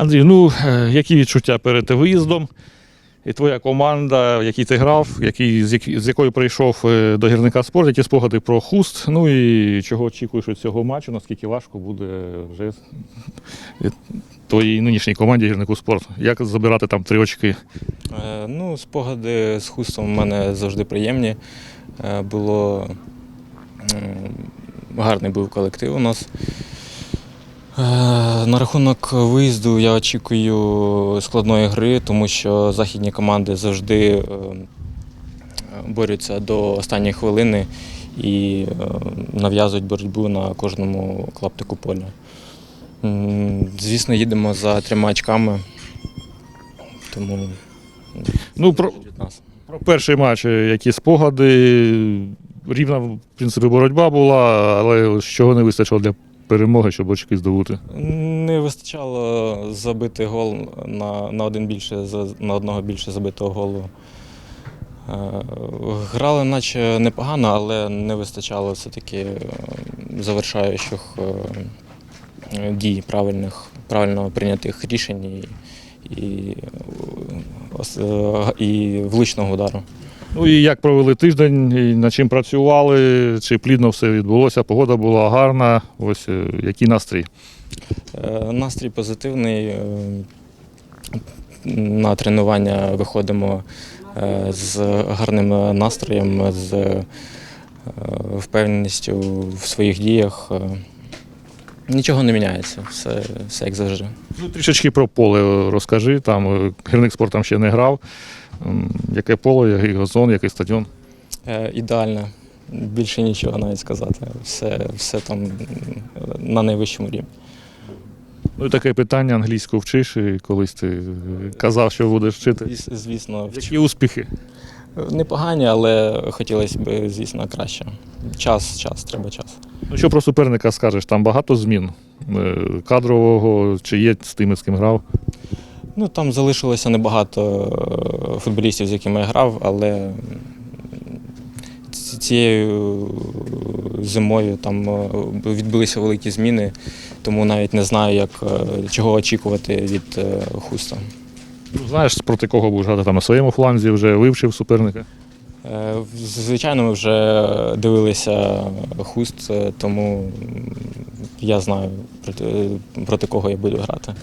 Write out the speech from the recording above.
Андрій, ну е, які відчуття перед виїздом? І твоя команда, в якій ти грав, який, з, якою прийшов е, до гірника спорт, які спогади про хуст, ну і чого очікуєш від цього матчу, наскільки важко буде вже твоїй нинішній команді гірнику спорт. Як забирати там три очки? Е, Ну, спогади з хустом у мене завжди приємні. Було гарний був колектив у нас. Е, На рахунок виїзду я очікую складної гри, тому що західні команди завжди е, борються до останньої хвилини і е, нав'язують боротьбу на кожному клаптику поля. Звісно, їдемо за трьома очками, тому Ну, про, про перший матч, які спогади. Рівна, в принципі, боротьба була, але чого не вистачило для перемоги, щоб очки здобути? Не вистачало забити гол на, на один більше на одного більше забитого голу. Е, Грали наче непогано, але не вистачало все-таки е, завершаючих е, дій правильних, правильно прийнятих рішень і, і, і влучного удару. Ну і як провели тиждень, і над чим працювали, чи плідно все відбулося, погода була гарна. Ось е, який настрій. Е, Настрій позитивний. е, На тренування виходимо з гарним настроєм, з впевненістю в своїх діях. Е, Нічого не міняється, все, все як завжди. Ну, трішечки про поле е, розкажи. Там е, гірник спорт ще не грав. Яке поле, який газон, який стадіон. Е, Ідеально. Більше нічого навіть сказати. Все, все там на найвищому рівні. Ну таке питання англійську вчиш, і колись ти е, казав, що будеш вчити. Звісно, вчу. Які успіхи? Непогані, але хотілося б, звісно, краще. Час, час, треба час. Ну що про суперника скажеш? Там багато змін е, кадрового, чи є з тими, з ким грав. Ну, там залишилося небагато е, футболістів, з якими я грав, але цією зимою там е, відбулися великі зміни, тому навіть не знаю, як, чого очікувати від хуста. Ну, Знаєш, проти кого будеш грати там на своєму фланзі, вже вивчив суперника. Е, Звичайно, ми вже дивилися хуст, е, тому я знаю проти, проти кого я буду грати.